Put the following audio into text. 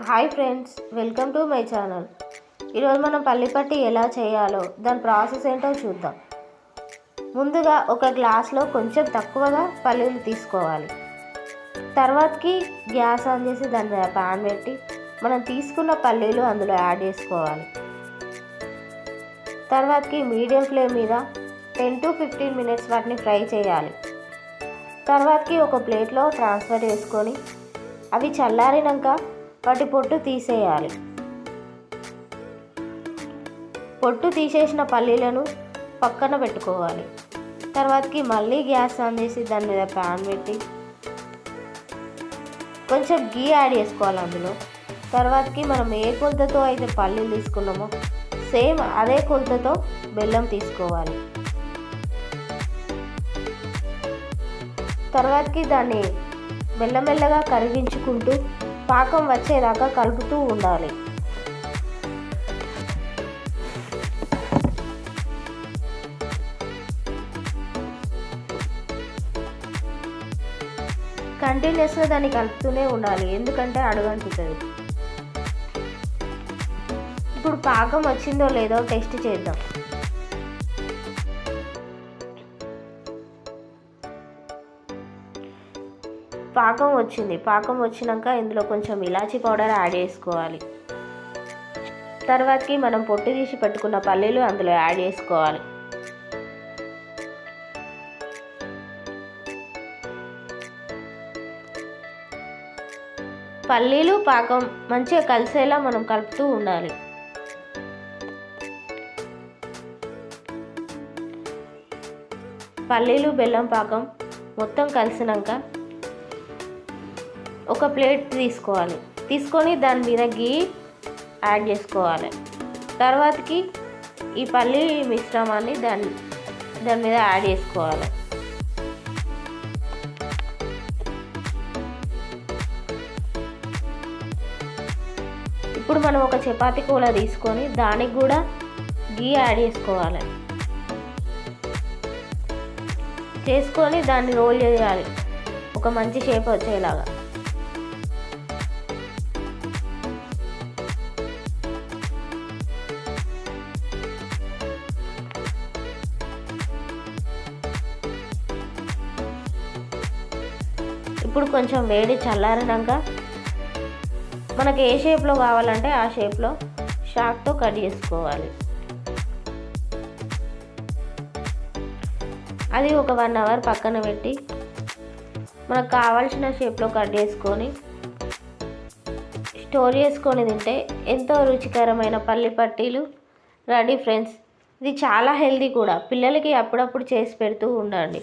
Hi friends welcome to my channel. ఈరోజు మనం పల్లిపట్టి ఎలా చేయాలో దాని ప్రాసెస్ ఏంటో చూద్దాం. ముందుగా ఒక గ్లాస్లో కొంచెం తక్కువగా పల్లీలు తీసుకోవాలి. తర్వాతకి గ్యాస్ ఆన్ చేసి దాని మీద ప్యాన్ పెట్టి మనం తీసుకున్న పల్లీలు అందులో యాడ్ చేసుకోవాలి. తర్వాతకి మీడియం ఫ్లేమ్ మీద టెన్ టు ఫిఫ్టీన్ మినిట్స్ వాటిని ఫ్రై చేయాలి. తర్వాతకి ఒక ప్లేట్లో ట్రాన్స్ఫర్ చేసుకొని అవి చల్లారినాక వాటి పొట్టు తీసేయాలి. పొట్టు తీసేసిన పల్లీలను పక్కన పెట్టుకోవాలి. తర్వాతకి మళ్ళీ గ్యాస్ ఆన్ చేసి దాని మీద ప్యాన్ పెట్టి కొంచెం గీ యాడ్ చేసుకోవాలి అందులో. తర్వాతకి మనం ఏ కొలతతో అయితే పల్లీలు తీసుకున్నామో సేమ్ అదే కొలతతో బెల్లం తీసుకోవాలి. తర్వాతకి దాన్ని మెల్లమెల్లగా కరిగించుకుంటూ పాకం వచ్చేదాకా కలుపుతూ ఉండాలి. కంటిన్యూస్గా దాన్ని కలుపుతూనే ఉండాలి. ఎందుకంటే అడుగంటుతుంది. ఇప్పుడు పాకం వచ్చిందో లేదో టెస్ట్ చేద్దాం. పాకం వచ్చింది. పాకం వచ్చినాక ఇందులో కొంచెం ఇలాచీ పౌడర్ యాడ్ చేసుకోవాలి. తర్వాతకి మనం పొట్టు తీసి పెట్టుకున్న పల్లీలు అందులో యాడ్ చేసుకోవాలి. పల్లీలు పాకం మంచిగా కలిసేలా మనం కలుపుతూ ఉండాలి. పల్లీలు బెల్లం పాకం మొత్తం కలిసినాక ఒక ప్లేట్ తీసుకోవాలి. తీసుకొని దాని మీద గీ యాడ్ చేసుకోవాలి. తర్వాతకి ఈ పల్లి మిశ్రమాన్ని దాని దాని మీద యాడ్ చేసుకోవాలి. ఇప్పుడు మనం ఒక చపాతీ కూల తీసుకొని దానికి కూడా గీ యాడ్ చేసుకోవాలి. చేసుకొని దాన్ని రోల్ చేయాలి. ఒక మంచి షేప్ వచ్చేలాగా. ఇప్పుడు కొంచెం వేడి చల్లారినాక మనకు ఏ షేప్లో కావాలంటే ఆ షేప్లో షాక్తో కట్ చేసుకోవాలి. అది ఒక వన్ అవర్ పక్కన పెట్టి మనకు కావాల్సిన షేప్లో కట్ చేసుకొని స్టోర్ చేసుకొని తింటే ఎంతో రుచికరమైన పల్లి పట్టీలు రెడీ ఫ్రెండ్స్. ఇది చాలా హెల్దీ కూడా. పిల్లలకి అప్పుడప్పుడు చేసి పెడుతూ ఉండండి.